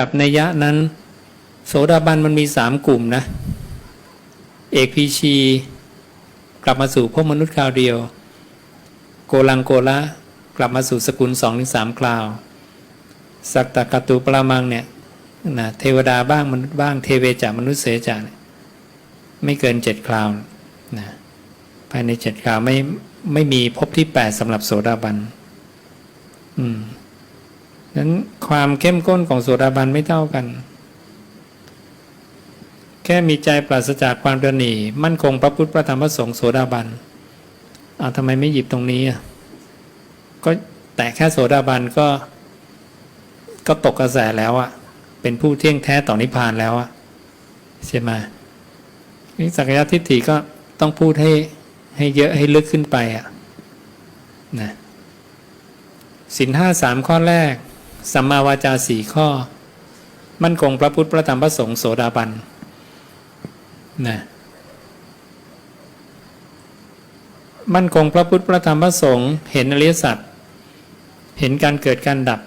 แบบนัยยะนั้น โสดาบันมันมีสามกลุ่มนะ เอกพีชี กลับมาสู่พวกมนุษย์คราวเดียว โกลังโกละกลับมาสู่สกุลสองถึงสามคราว สักตะกตุปรามังเนี่ยนะเทวดาบ้างมนุษย์บ้างเทเวจามนุษย์เสจาเนี่ยไม่เกินเจ็ดคราวนะภายในเจ็ดคราวไม่ไม่มีภพที่แปดสำหรับโสดาบัน อืม นั้นความเข้มข้นของโสดาบันไม่เท่ากัน แค่มีใจปราศจากความตระหนีมั่นคงพระพุทธพระธรรมพระสงฆ์โสดาบันอ้าวทำไมไม่หยิบตรงนี้อะก็แต่แค่โสดาบันก็ ก็ตกกระแสแล้วอะเป็นผู้เที่ยงแท้ต่อนิพพานแล้วอะใช่ไหมนี่สักยะทิฏฐิก็ต้องพูดให้ให้เยอะให้ลึกขึ้นไปอะนะสินห้าสามข้อแรก สัมมาวาจาสี่ข้อ มั่นคงพระพุทธพระธรรมพระสงฆ์โสดาบันนะมั่นคงพระพุทธพระธรรมพระสงฆ์เห็นอริยสัจเห็นการเกิดการดับ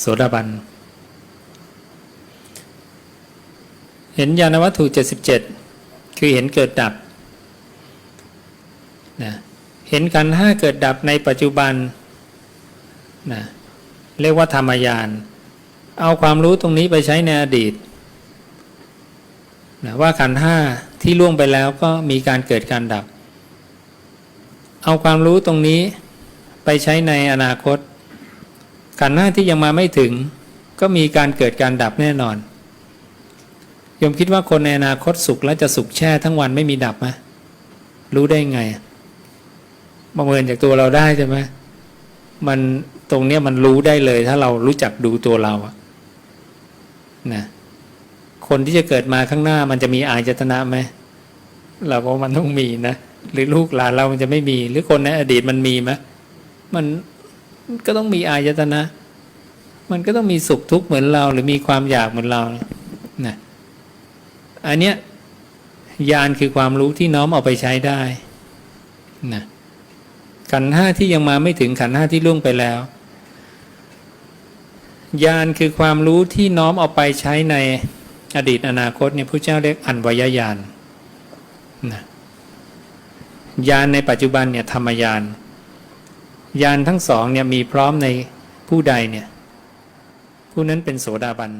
โสดาบัน เห็นญาณวัตถุ 77 คือเห็นเกิดดับนะเห็นขันห้าเกิดดับในปัจจุบันนะ เรียกว่าธรรมยาน เอาความรู้ตรงนี้ไปใช้ในอดีตนะว่าขันห้าที่ล่วงไปแล้วก็มีการเกิดการดับ เอาความรู้ตรงนี้ไปใช้ในอนาคต ขันห้าที่ยังมาไม่ถึง ก็มีการเกิดการดับแน่นอนยมคิดว่าคนในอนาคตสุขแล้วจะสุขแช่ทั้งวันไม่มีดับไหมรู้ได้ไงประเมินจากตัวเราได้ใช่ไหม มันตรงเนี้ยมันรู้ได้เลย ถ้าเรารู้จักดูตัวเราอะนะคนที่จะเกิดมาข้างหน้ามันจะมีอายตนะไหมเราก็มันต้องมีนะหรือลูกหลานเรามันจะไม่มี หรือคนในอดีตมันมีไหมมันก็ต้องมีอายตนะ มันก็ต้องมีสุขทุกข์เหมือนเรา หรือมีความอยากเหมือนเรานะอันเนี้ยญาณคือความรู้ที่น้อมเอาไปใช้ได้นะ ขันห้าที่ยังมาไม่ถึงขันห้าที่ล่วงไปแล้วญาณคือความรู้ที่น้อมเอาไปใช้ในอดีตอนาคตเนี่ยพระเจ้าเรียกอันวยญาณนะญาณในปัจจุบันเนี่ยธรรมญาณญาณทั้งสองเนี่ยมีพร้อมในผู้ใดเนี่ยผู้นั้นเป็นโสดาบัน